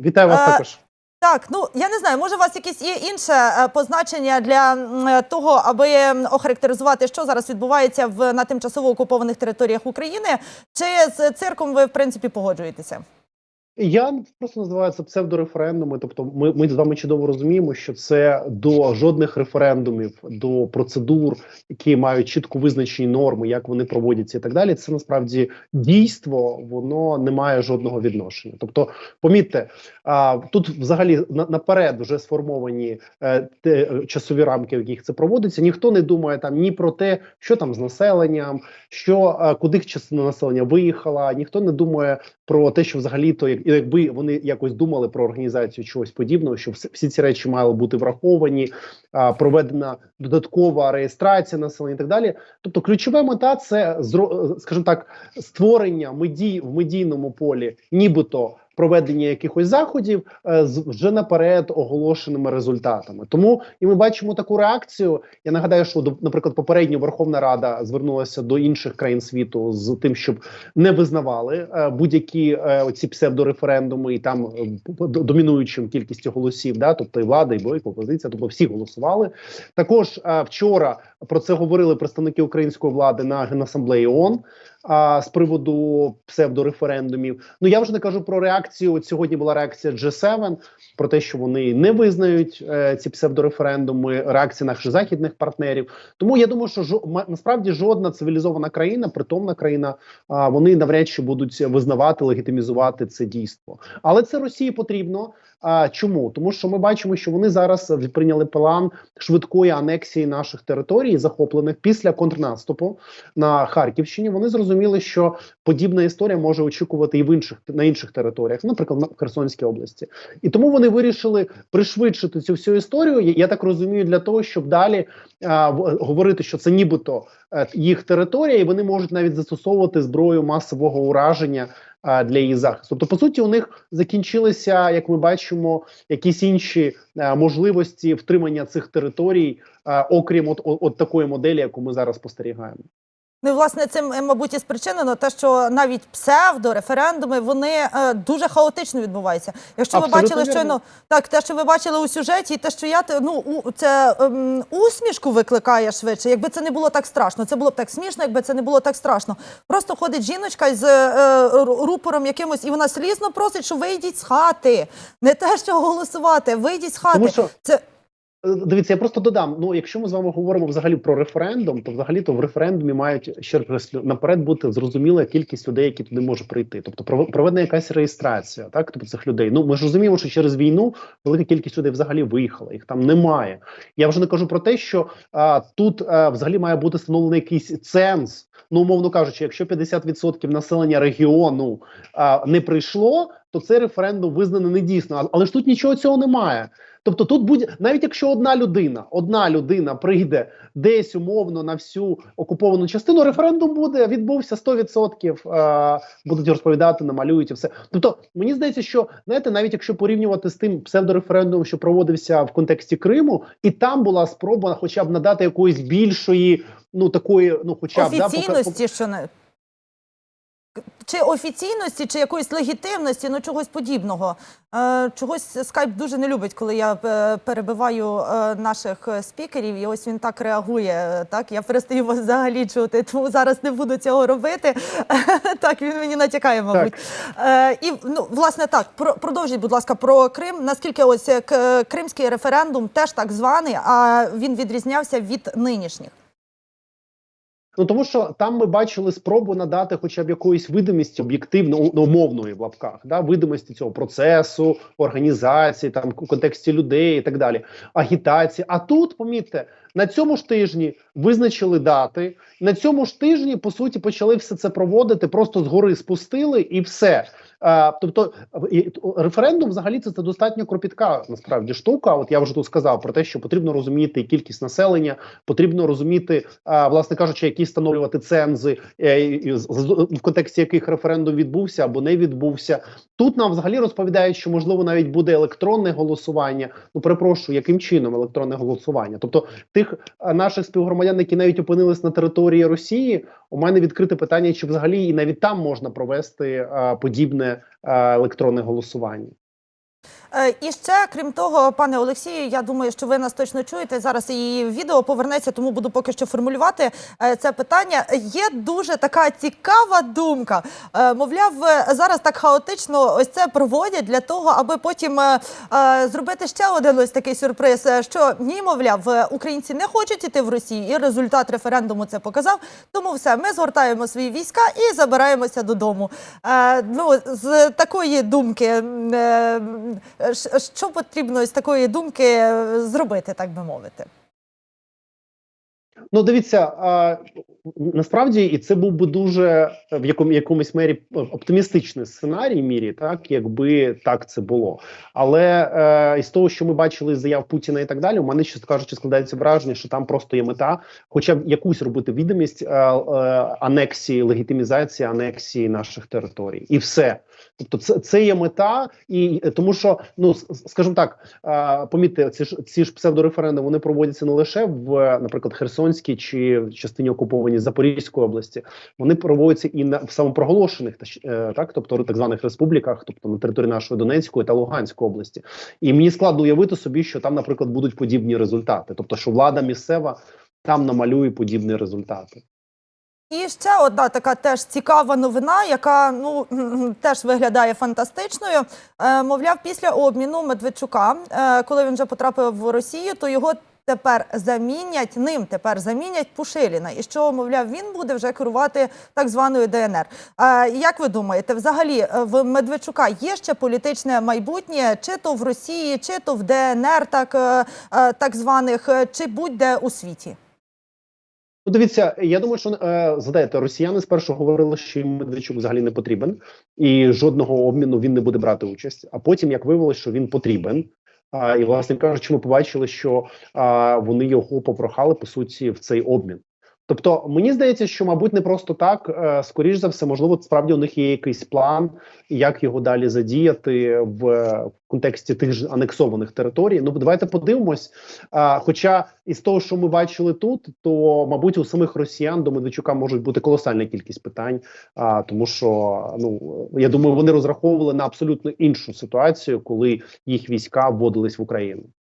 Вітаю вас Е, також. Так, ну я не знаю, може у вас якесь є інше е, позначення для е, того, аби охарактеризувати, що зараз відбувається в на тимчасово окупованих територіях України, чи з цирком ви в принципі погоджуєтеся? Я просто називаю це псевдореферендуми. Тобто, ми, ми з вами чудово розуміємо, що це до жодних референдумів, до процедур, які мають чітко визначені норми, як вони проводяться, і так далі. Це насправді дійство, воно не має жодного відношення. Тобто, помітьте, а, тут взагалі на, наперед вже сформовані е, те, часові рамки, в яких це проводиться. Ніхто не думає там ні про те, що там з населенням, що е, куди частина населення виїхала. Ніхто не думає про те, що взагалі то як якби вони якось думали про організацію чогось подібного, що всі, ці речі мали бути враховані, проведена додаткова реєстрація населення і так далі. Тобто, ключова мета це скажімо так, створення медій в медійному полі, нібито. Проведення якихось заходів е, з вже наперед оголошеними результатами. Тому і ми бачимо таку реакцію. Я нагадаю, що наприклад, попередньо Верховна Рада звернулася до інших країн світу з тим, щоб не визнавали е, будь-які е, оці псевдореферендуми, і там домінуючим кількістю голосів, да, тобто і влада, і бойко, опозиція, тобто всі голосували. Також вчора про це говорили представники української влади на генасамблеї ООН а, з приводу псевдореферендумів. Ну я вже не кажу про реакцію. От сьогодні була реакція G7 про те, що вони не визнають е, ці псевдореферендуми, реакція наших західних партнерів. Тому я думаю, що жо, насправді жодна цивілізована країна, притомна країна, а, вони навряд чи будуть визнавати, легітимізувати це дійство. Але це Росії потрібно. А чому? Тому що ми бачимо, що вони зараз прийняли план швидкої анексії наших територій, захоплених після контрнаступу на Харківщині. Вони зрозуміли, що подібна історія може очікувати і в інших на інших територіях, наприклад, на Херсонській області. І тому вони вирішили пришвидшити цю всю історію. Я, так розумію, для того, щоб далі а, в- говорити, що це нібито е, їх територія, і вони можуть навіть застосовувати зброю масового ураження для її захисту. Тобто, по суті, у них закінчилися, як ми бачимо, якісь інші е, можливості втримання цих територій, е, окрім от, от такої моделі, яку ми зараз спостерігаємо. Ну, власне, цим, е, мабуть, і спричинено те, що навіть псевдореферендуми вони е, дуже хаотично відбуваються. Якщо ви бачили вірно. щойно, так те, що ви бачили у сюжеті, і те, що я ну у це ем, усмішку викликає швидше. Якби це не було так страшно, це було б так смішно, якби це не було так страшно. Просто ходить жіночка з е, рупором якимось, і вона слізно просить, що вийдіть з хати. Не те, що голосувати, вийдіть з хати. Тому що Це Е, Дивіться, я просто додам. Ну, якщо ми з вами говоримо взагалі про референдум, то взагалі то в референдумі мають ще раз наперед бути зрозуміла кількість людей, які туди можуть прийти. Тобто пров- проведена якась реєстрація, так тобто цих людей. Ну ми ж розуміємо, що через війну велика кількість людей взагалі виїхала, їх там немає. Я вже не кажу про те, що а, тут а, взагалі має бути встановлений якийсь ценз. Ну, умовно кажучи, якщо 50% населення регіону а, не прийшло, то цей референдум визнаний недійсно. Але ж тут нічого цього немає. Тобто, тут будь навіть якщо одна людина, одна людина прийде десь умовно на всю окуповану частину, референдум буде відбувся 100%, е, будуть розповідати, намалюють і все. Тобто, мені здається, що знаєте, навіть якщо порівнювати з тим псевдореферендумом, що проводився в контексті Криму, і там була спроба, хоча б надати якоїсь більшої, ну такої, ну хоча б да, офіційності, що не чи офіційності, чи якоїсь легітимності, ну чогось подібного. Е, чогось скайп дуже не любить, коли я е, перебиваю е, наших е, спікерів, і ось він так реагує. Так, я перестаю вас взагалі чути, тому зараз не буду цього робити. так, він мені натякає, мабуть. Е, і ну, власне так, про, продовжіть, будь ласка, про Крим. Наскільки ось кримський референдум теж так званий, а він відрізнявся від нинішніх. Ну тому що там ми бачили спробу надати хоча б якоїсь видимості об'єктивно ну, умовної в лапках, да видимості цього процесу, організації, там в контексті людей і так далі, агітації. А тут, помітьте, на цьому ж тижні визначили дати. На цьому ж тижні, по суті, почали все це проводити, просто згори спустили і все. Е, тобто референдум взагалі це, це достатньо кропітка насправді штука. От я вже тут сказав про те, що потрібно розуміти кількість населення, потрібно розуміти, е, власне кажучи, які встановлювати цензи е, в контексті яких референдум відбувся або не відбувся. Тут нам взагалі розповідають, що можливо навіть буде електронне голосування. Ну перепрошую, яким чином електронне голосування? Тобто тих наших співгромадян, які навіть опинились на території Росії, у мене відкрите питання, чи взагалі і навіть там можна провести подібне електронне голосування. Е, І ще, крім того, пане Олексію, я думаю, що ви нас точно чуєте. Зараз і відео повернеться, тому буду поки що формулювати е, це питання. Є дуже така цікава думка. Е, Мовляв, зараз так хаотично ось це проводять для того, аби потім зробити ще один ось такий сюрприз. Що ні, мовляв, українці не хочуть іти в Росію, і результат референдуму це показав. Тому все, ми згортаємо свої війська і забираємося додому. Ну, з такої думки, що потрібно з такої думки е, зробити, так би мовити? Ну, дивіться, насправді, і це був би дуже в якому якомусь мері оптимістичний сценарій мірі, так якби так це було. Але е, із того, що ми бачили заяв Путіна і так далі, у мене чесно кажучи, складається враження, що там просто є мета, хоча б якусь робити відомість е, е, анексії, легітимізації анексії наших територій, і все. Тобто, це, це є мета, і тому що ну скажімо так, е, помітьте, ці ж ці ж псевдореферендуми вони проводяться не лише в, наприклад, Херсонській чи в частині окупованій Запорізької області, вони проводяться і на в самопроголошених та е, так, тобто так званих республіках, тобто на території нашої Донецької та Луганської області. І мені складно уявити собі, що там, наприклад, будуть подібні результати, тобто, що влада місцева там намалює подібні результати. І ще одна така теж цікава новина, яка ну теж виглядає фантастичною. Е, мовляв, після обміну Медведчука, е, коли він вже потрапив в Росію, то його тепер замінять ним. Тепер замінять Пушиліна. І що мовляв, він буде вже керувати так званою ДНР. Е, як ви думаєте, взагалі е, в Медведчука є ще політичне майбутнє, чи то в Росії, чи то в ДНР, так, е, е, так званих, чи будь-де у світі? Ну, дивіться, я думаю, що е, згадаєте, росіяни спершу говорили, що Медведчук взагалі не потрібен, і жодного обміну він не буде брати участь. А потім як виявилось, що він потрібен. І власне кажучи, ми побачили, що вони його попрохали по суті в цей обмін. Тобто, мені здається, що мабуть не просто так, е, скоріш за все, можливо, справді у них є якийсь план, як його далі задіяти в, контексті тих ж анексованих територій. Ну давайте подивимось. А, хоча із того, що ми бачили тут, то мабуть у самих росіян до Медведчука можуть бути колосальна кількість питань. А тому, що ну я думаю, вони розраховували на абсолютно іншу ситуацію, коли їх війська вводились в Україну.